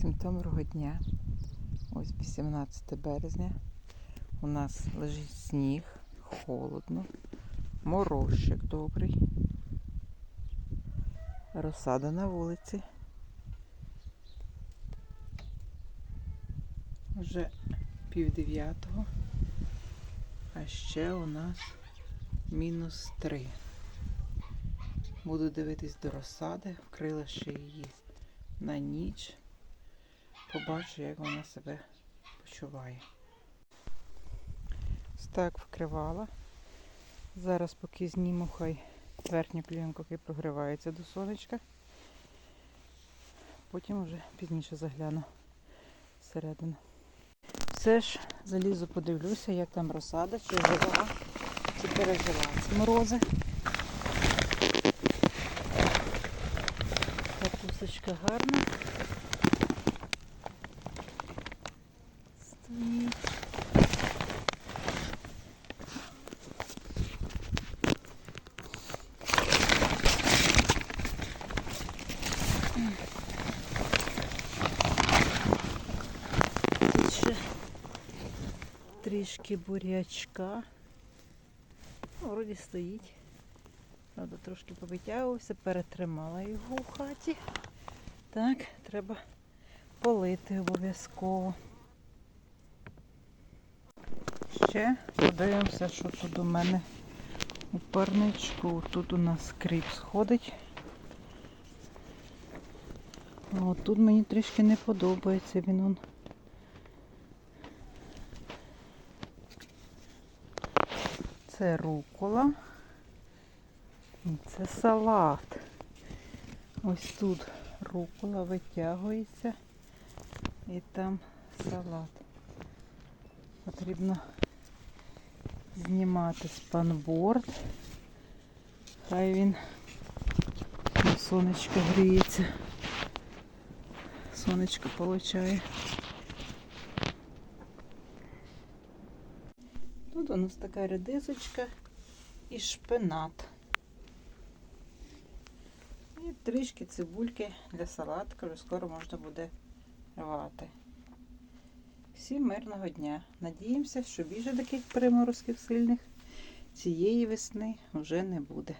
Всім доброго дня. Ось 18 березня. У нас лежить сніг, холодно, морозчик добрий. Розсада на вулиці. Вже пів дев'ятого. А ще у нас мінус три. Буду дивитись до розсади, вкрила ще її на ніч. Побачу, як вона себе почуває. Ось так вкривала. Зараз поки зніму, хай верхня клієнка хай прогрівається до сонечка. Потім вже пізніше загляну всередину. Все ж залізу, подивлюся, як там розсада, чи жива, чи пережила ці морози. Капусточка гарна. Стоїть. Тут ще трішки бурячка. Ну, вроді стоїть. Правда, трошки повитягувався, перетримала його у хаті. Так, треба полити обов'язково. Ще подивимося, що тут у мене у парничку. Тут у нас кріп сходить. О, тут мені трішки не подобається він он. Це рукола. І це салат. Ось тут рукола витягується і там салат. Потрібно знімати спанборд. Хай він сонечко гріється. Сонечко получає. Тут у нас така редисочка і шпинат. І трішки цибульки для салатка вже скоро можна буде рвати. Всім мирного дня. Надіємося, що більше таких приморозків сильних цієї весни вже не буде.